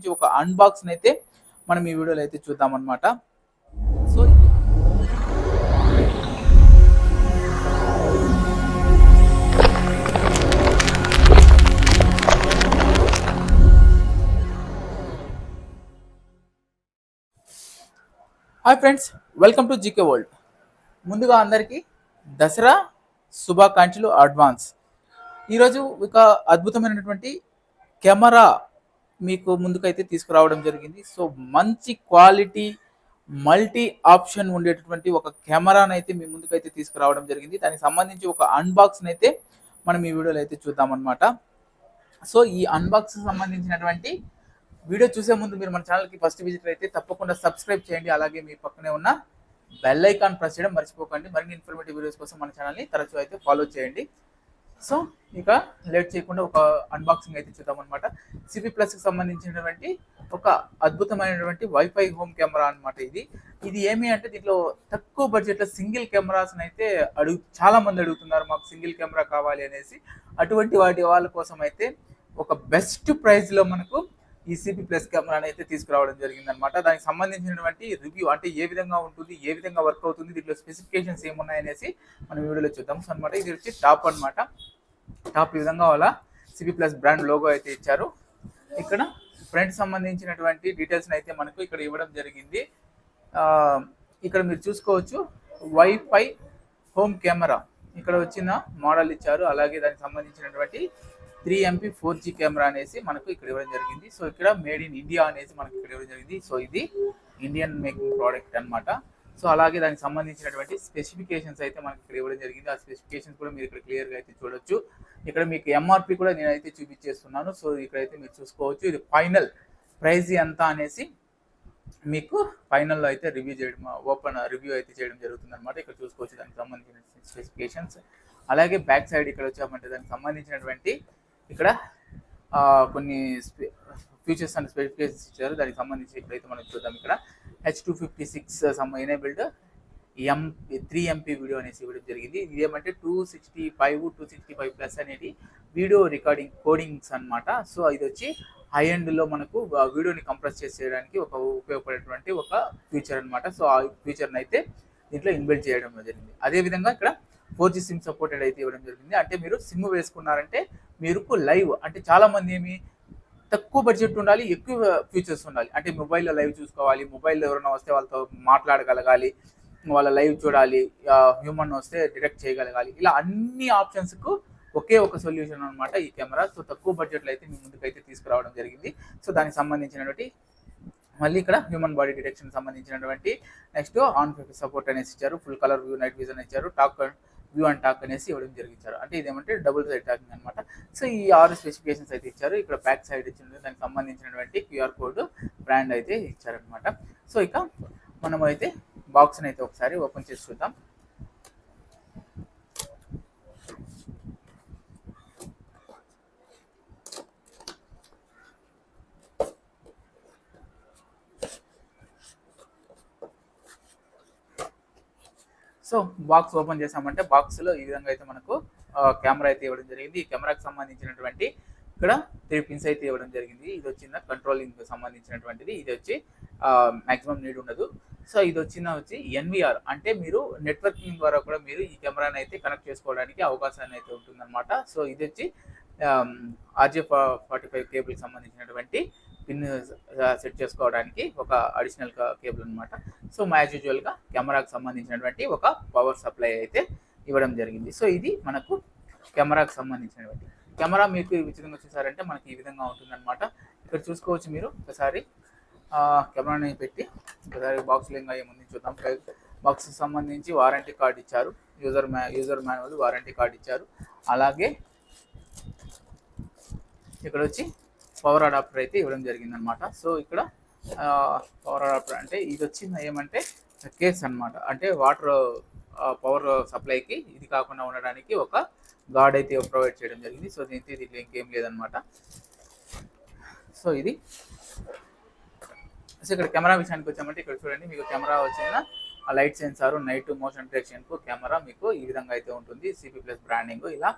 సంబంధించి ఒక అన్బాక్సింగ్ అయితే మనం ఈ వీడియోలో అయితే చూద్దాం అనమాట so hi friends welcome to GK world ముందుగా అందరికీ దసరా శుభాకాంక్షలు అడ్వాన్స్ ఈరోజు ఒక అద్భుతమైనటువంటి కెమెరా మీకు ముందుకైతే తీసుకురావడం జరిగింది. సో మంచి క్వాలిటీ మల్టీ ఆప్షన్ ఉండేటటువంటి ఒక కెమెరాను అయితే మీ ముందుకైతే తీసుకురావడం జరిగింది. దానికి సంబంధించి ఒక అన్బాక్స్ని అయితే మనం ఈ వీడియోలో అయితే చూద్దాం అనమాట సో ఈ అన్బాక్స్ సంబంధించినటువంటి వీడియో చూసే ముందు మీరు మన ఛానల్కి ఫస్ట్ విజిట్ అయితే తప్పకుండా సబ్స్క్రైబ్ చేయండి. అలాగే మీ పక్కనే ఉన్న బెల్ ఐకాన్ ప్రెస్ చేయడం మర్చిపోకండి. మరిన్ని ఇన్ఫర్మేటివ్ వీడియోస్ కోసం మన ఛానల్ని తరచూ అయితే ఫాలో చేయండి. సో ఇక లేట్ చేయకుండా ఒక అన్బాక్సింగ్ అయితే చూద్దాం అనమాట సిపి ప్లస్కి సంబంధించినటువంటి ఒక అద్భుతమైనటువంటి వైఫై హోమ్ కెమెరా అనమాట ఇది. ఇది ఏమి అంటే దీంట్లో తక్కువ బడ్జెట్లో సింగిల్ కెమెరాస్ అయితే అడుగు చాలా మంది అడుగుతున్నారు మాకు సింగిల్ కెమెరా కావాలి అనేసి. అటువంటి వాటి వాళ్ళ కోసం అయితే ఒక బెస్ట్ ప్రైస్లో మనకు ఈ ప్లస్ కెమెరాని అయితే తీసుకురావడం జరిగింది అనమాట దానికి సంబంధించినటువంటి రివ్యూ అంటే ఏ విధంగా ఉంటుంది ఏ విధంగా వర్క్ అవుతుంది దీంట్లో స్పెసిఫికేషన్స్ ఏమున్నాయనేసి మనం వీడియోలో చూద్దాం. సో అనమాట ఇది వచ్చి టాప్ అన్నమాట. టాప్ ఈ విధంగా వాళ్ళ సిపి ప్లస్ బ్రాండ్ లోగో అయితే ఇచ్చారు. ఇక్కడ ఫ్రంట్ సంబంధించినటువంటి డీటెయిల్స్ అయితే మనకు ఇక్కడ ఇవ్వడం జరిగింది. ఇక్కడ మీరు చూసుకోవచ్చు వైఫై హోమ్ కెమెరా ఇక్కడ వచ్చిన మోడల్ ఇచ్చారు. అలాగే దానికి సంబంధించినటువంటి three MP four G camera అనేసి మనకు ఇక్కడ ఇవ్వడం జరిగింది. సో ఇక్కడ మేడ్ ఇన్ ఇండియా అనేసి మనకి ఇక్కడ ఇవ్వడం జరిగింది. సో ఇది ఇండియన్ మేకింగ్ ప్రోడక్ట్ అన్నమాట. సో అలాగే దానికి సంబంధించినటువంటి స్పెసిఫికేషన్స్ అయితే మనకి ఇక్కడ ఇవ్వడం జరిగింది. ఆ స్పెసిఫికేషన్స్ కూడా మీరు ఇక్కడ క్లియర్గా అయితే చూడొచ్చు. ఇక్కడ మీకు ఎంఆర్పి కూడా నేనైతే చూపించేస్తున్నాను. సో ఇక్కడైతే మీరు చూసుకోవచ్చు. ఇది ఫైనల్ ప్రైజ్ ఎంత అనేసి మీకు ఫైనల్లో అయితే రివ్యూ చేయడం ఓపెన్ రివ్యూ అయితే చేయడం జరుగుతుంది అనమాట ఇక్కడ చూసుకోవచ్చు దానికి సంబంధించిన స్పెసిఫికేషన్స్. అలాగే బ్యాక్ సైడ్ ఇక్కడ వచ్చామంటే దానికి సంబంధించినటువంటి ఇక్కడ కొన్ని ఫీచర్స్ అండ్ స్పెసిఫికేషన్స్ ఇచ్చారు. దానికి సంబంధించి ఇక్కడైతే మనం చూద్దాం ఇక్కడ. H two fifty six enabled M three MP video అనేసి ఇవ్వడం జరిగింది. ఇది ఏమంటే two sixty five two sixty five plus అనేది వీడియో రికార్డింగ్ కోడింగ్స్ అన్నమాట. సో ఇది వచ్చి హై ఎండ్లో మనకు వీడియోని కంప్రెస్ చేసేయడానికి ఒక ఉపయోగపడేటువంటి ఒక ఫీచర్ అన్నమాట. సో ఆ ఫీచర్ని అయితే దీంట్లో ఇన్బిల్డ్ చేయడం జరిగింది. అదేవిధంగా ఇక్కడ ఫోర్ జీ సిమ్ సపోర్టెడ్ అయితే ఇవ్వడం జరిగింది. అంటే మీరు సిమ్ వేసుకున్నారంటే మీరు లైవ్. అంటే చాలామంది ఏమి తక్కువ బడ్జెట్ ఉండాలి ఎక్కువ ఫీచర్స్ ఉండాలి. అంటే మొబైల్లో లైవ్ చూసుకోవాలి మొబైల్లో ఎవరైనా వస్తే వాళ్ళతో మాట్లాడగలగాలి వాళ్ళ లైవ్ చూడాలి హ్యూమన్ వస్తే డిటెక్ట్ చేయగలగాలి. ఇలా అన్ని ఆప్షన్స్కు ఒకే ఒక సొల్యూషన్ అనమాట ఈ కెమెరా. సో తక్కువ బడ్జెట్లో అయితే మీ ముందుకైతే తీసుకురావడం జరిగింది. సో దానికి సంబంధించినటువంటి మళ్ళీ ఇక్కడ హ్యూమన్ బాడీ డిటెక్షన్ సంబంధించినటువంటి నెక్స్ట్ ఆన్ సపోర్ట్ అనేసి ఇచ్చారు. Full colour view night vision ఇచ్చారు. టాక్ వ్యూ అండ్ టాక్ అనేసి ఇవ్వడం జరిగించారు. అంటే ఇదేమంటే డబుల్ సైడ్ టాకింగ్ అనమాట సో ఈ ఆరు స్పెసిఫికేషన్స్ అయితే ఇచ్చారు. ఇక్కడ బ్యాక్ సైడ్ ఇచ్చిన దానికి సంబంధించినటువంటి క్యూఆర్ కోడ్ బ్రాండ్ అయితే ఇచ్చారనమాట సో ఇక మనం అయితే బాక్స్ని అయితే ఒకసారి ఓపెన్ చేసి చూద్దాం. సో బాక్స్ ఓపెన్ చేసామంటే బాక్స్లో ఈ విధంగా అయితే మనకు కెమెరా అయితే ఇవ్వడం జరిగింది. ఈ కెమెరాకి సంబంధించినటువంటి ఇక్కడ త్రీ పిన్స్ అయితే ఇవ్వడం జరిగింది. ఇది వచ్చిన కంట్రోలింగ్ సంబంధించినటువంటిది. ఇది వచ్చి మాక్సిమం నీడ్ ఉండదు. సో ఇది వచ్చిన వచ్చి ఎన్విఆర్ అంటే మీరు నెట్వర్కింగ్ ద్వారా కూడా మీరు ఈ కెమెరాని అయితే కనెక్ట్ చేసుకోవడానికి అవకాశాన్ని అయితే ఉంటుందన్నమాట. సో ఇది వచ్చి ఆర్జే ఫార్టీ ఫైవ్ కేబుల్ సంబంధించినటువంటి పిన్ సెట్ చేసుకోవడానికి ఒక అడిషనల్ కేబుల్ అనమాట సో యాజ్ యూజువల్గా కెమెరాకు సంబంధించినటువంటి ఒక పవర్ సప్లై అయితే ఇవ్వడం జరిగింది. సో ఇది మనకు కెమెరాకి సంబంధించినటువంటి. కెమెరా మీకు ఈ విధంగా చూసారంటే మనకి ఈ విధంగా ఉంటుందన్నమాట. ఇక్కడ చూసుకోవచ్చు మీరు. ఒకసారి కెమెరాని పెట్టి ఒకసారి బాక్స్లో ఇంకా ఏముంది చూద్దాం. బాక్స్ సంబంధించి వారంటీ కార్డ్ ఇచ్చారు. యూజర్ మ్యా యూజర్ మాన్యువల్ వారంటీ కార్డ్ ఇచ్చారు. అలాగే ఇక్కడ వచ్చి పవర్ అడాప్టర్ అయితే ఇవ్వడం జరిగింది అనమాట సో ఇక్కడ పవర్ అడాప్టర్ అంటే ఇది వచ్చింది ఏమంటే కేస్ అనమాట అంటే వాటర్ పవర్ సప్లైకి ఇది కాకుండా ఉండడానికి ఒక గార్డ్ అయితే ప్రొవైడ్ చేయడం జరిగింది. సో దీనికి దీంట్లో ఇంకేం లేదనమాట సో ఇది. సో ఇక్కడ కెమెరా విషయానికి వచ్చామంటే ఇక్కడ చూడండి మీకు కెమెరా వచ్చిన లైట్ సెన్సార్ నైట్ మోషన్ డిటెక్షన్కు కెమెరా మీకు ఈ విధంగా అయితే ఉంటుంది. సిపి ప్లస్ బ్రాండింగ్ ఇలా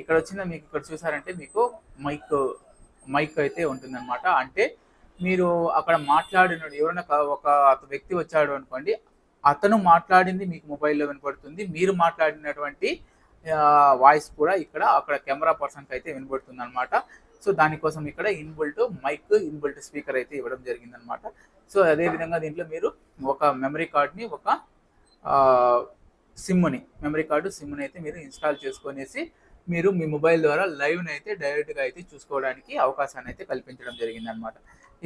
ఇక్కడ వచ్చిన మీకు ఇక్కడ చూసారంటే మీకు మైక్ మైక్ అయితే ఉంటుందన్నమాట. అంటే మీరు అక్కడ మాట్లాడిన ఎవరైనా ఒక- వ్యక్తి వచ్చాడు అనుకోండి అతను మాట్లాడింది మీకు మొబైల్లో వినపడుతుంది మీరు మాట్లాడినటువంటి వాయిస్ కూడా ఇక్కడ అక్కడ కెమెరా పర్సన్కి అయితే వినబడుతుంది అనమాట సో దానికోసం ఇక్కడ ఇన్బుల్ట్ మైక్ ఇన్బుల్ట్ స్పీకర్ అయితే ఇవ్వడం జరిగింది అనమాట సో అదే విధంగా దీంట్లో మీరు ఒక మెమరీ కార్డ్ని ఒక సిమ్ని మెమరీ కార్డు సిమ్ని అయితే మీరు ఇన్స్టాల్ చేసుకొనేసి మీరు మీ మొబైల్ ద్వారా లైవ్ని అయితే డైరెక్ట్గా అయితే చూసుకోవడానికి అవకాశాన్ని అయితే కల్పించడం జరిగింది అనమాట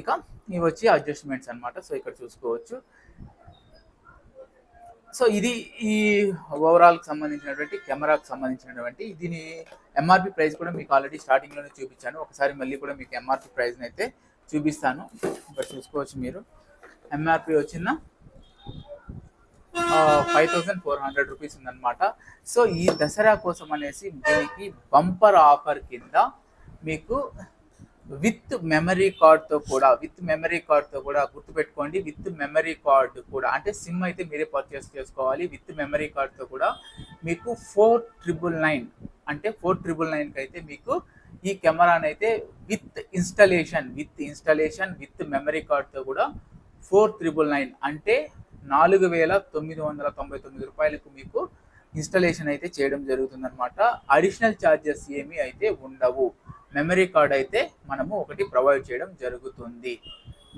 ఇక ఇవి వచ్చి అడ్జస్ట్మెంట్స్ అనమాట సో ఇక్కడ చూసుకోవచ్చు. సో ఇది ఈ ఓవరాల్కి సంబంధించినటువంటి కెమెరాకి సంబంధించినటువంటి దీని ఎంఆర్పి ప్రైస్ కూడా మీకు ఆల్రెడీ స్టార్టింగ్లోనే చూపించాను. ఒకసారి మళ్ళీ కూడా మీకు ఎంఆర్పి ప్రైస్ని అయితే చూపిస్తాను. ఇక్కడ చూసుకోవచ్చు మీరు. ఎంఆర్పి వచ్చిన five thousand four hundred rupees ఉందన్నమాట. సో ఈ దసరా కోసం అనేసి దీనికి బంపర్ ఆఫర్ కింద మీకు విత్ మెమరీ కార్డ్తో కూడా విత్ మెమరీ కార్డ్తో కూడా గుర్తుపెట్టుకోండి. విత్ మెమరీ కార్డ్ కూడా అంటే సిమ్ అయితే మీరే పర్చేస్ చేసుకోవాలి. విత్ మెమరీ కార్డ్తో కూడా మీకు ఫోర్ ట్రిపుల్ నైన్ అంటే ఫోర్ ట్రిపుల్ నైన్కి అయితే మీకు ఈ కెమెరాని అయితే with installation with installation with memory కార్డ్తో కూడా ఫోర్ త్రిబుల్ నైన్ అంటే నాలుగు వేల తొమ్మిది వందల తొంభై తొమ్మిది రూపాయలకు మీకు ఇన్స్టలేషన్ అయితే చేయడం జరుగుతుందనమాట అడిషనల్ ఛార్జెస్ ఏమీ అయితే ఉండవు. మెమరీ కార్డ్ అయితే మనము ఒకటి ప్రొవైడ్ చేయడం జరుగుతుంది.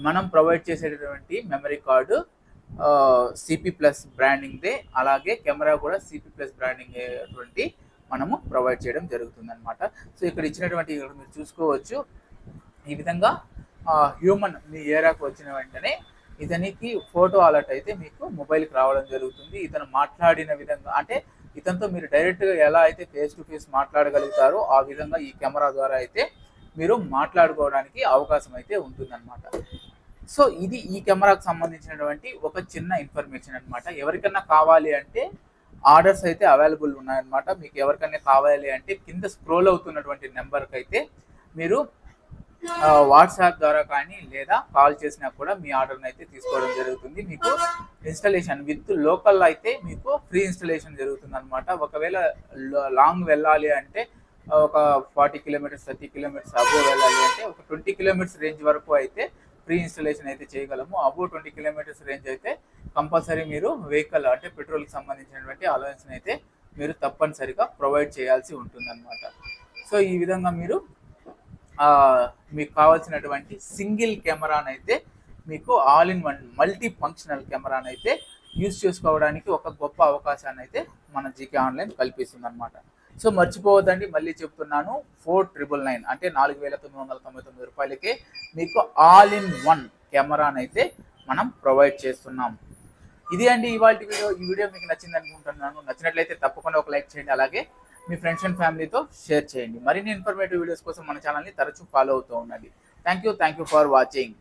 మనం ప్రొవైడ్ చేసేటటువంటి మెమరీ కార్డు సిపి ప్లస్ బ్రాండింగ్దే అలాగే కెమెరా కూడా సిపి ప్లస్ బ్రాండింగ్ అటువంటి మనము ప్రొవైడ్ చేయడం జరుగుతుంది అనమాట సో ఇక్కడ ఇచ్చినటువంటి ఇక్కడ మీరు చూసుకోవచ్చు. ఈ విధంగా హ్యూమన్ మీ ఏరియాకు వచ్చిన వెంటనే ఇతనికి ఫోటో అలర్ట్ అయితే మీకు మొబైల్కి రావడం జరుగుతుంది. ఇతను మాట్లాడిన విధంగా అంటే ఇతనితో మీరు డైరెక్ట్గా ఎలా అయితే ఫేస్ టు ఫేస్ మాట్లాడగలుగుతారో ఆ విధంగా ఈ కెమెరా ద్వారా అయితే మీరు మాట్లాడుకోవడానికి అవకాశం అయితే ఉంటుందన్నమాట. సో ఇది ఈ కెమెరాకు సంబంధించినటువంటి ఒక చిన్న ఇన్ఫర్మేషన్ అనమాట ఎవరికన్నా కావాలి అంటే ఆర్డర్స్ అయితే అవైలబుల్ ఉన్నాయన్నమాట. మీకు ఎవరికైనా కావాలి అంటే కింద స్క్రోల్ అవుతున్నటువంటి నెంబర్కి అయితే మీరు వాట్సాప్ ద్వారా కానీ లేదా కాల్ చేసినా కూడా మీ ఆర్డర్ని అయితే తీసుకోవడం జరుగుతుంది. మీకు ఇన్స్టలేషన్ విత్ లోకల్ అయితే మీకు ఫ్రీ ఇన్స్టలేషన్ జరుగుతుంది అనమాట ఒకవేళ లాంగ్ వెళ్ళాలి అంటే ఒక forty kilometres thirty kilometres above వెళ్ళాలి అంటే ఒక ట్వంటీ కిలోమీటర్స్ రేంజ్ వరకు అయితే ఫ్రీ ఇన్స్టలేషన్ అయితే చేయగలము. అబోవ్ ట్వంటీ కిలోమీటర్స్ రేంజ్ అయితే కంపల్సరీ మీరు వెహికల్ అంటే పెట్రోల్కి సంబంధించినటువంటి అలవెన్స్ని అయితే మీరు తప్పనిసరిగా ప్రొవైడ్ చేయాల్సి ఉంటుందన్నమాట. సో ఈ విధంగా మీరు మీకు కావాల్సినటువంటి సింగిల్ కెమెరానైతే అయితే మీకు all in one multi functional కెమెరానైతే అయితే చేసుకోవడానికి ఒక గొప్ప అవకాశాన్ని అయితే మన జీకే ఆన్లైన్ కల్పిస్తుంది అనమాట సో మర్చిపోవద్దండి మళ్ళీ చెప్తున్నాను ఫోర్ ట్రిపుల్ నైన్ అంటే నాలుగు వేల తొమ్మిది వందల తొంభై తొమ్మిది రూపాయలకే మీకు ఆల్ ఇన్ వన్ కెమెరానైతే అయితే మనం ప్రొవైడ్ చేస్తున్నాం. ఇది అండి ఇవాళ వీడియో. ఈ వీడియో మీకు నచ్చింది అనుకుంటున్నాను. నచ్చినట్లయితే తప్పకుండా ఒక లైక్ చేయండి. అలాగే మీ ఫ్రెండ్స్ అండ్ ఫ్యామిలీతో షేర్ చేయండి. మరిన్ని ఇన్ఫర్మేటివ్ వీడియోస్ కోసం మన ఛానల్ని తరచూ ఫాలో అవుతూ ఉండండి. Thank you thank you for watching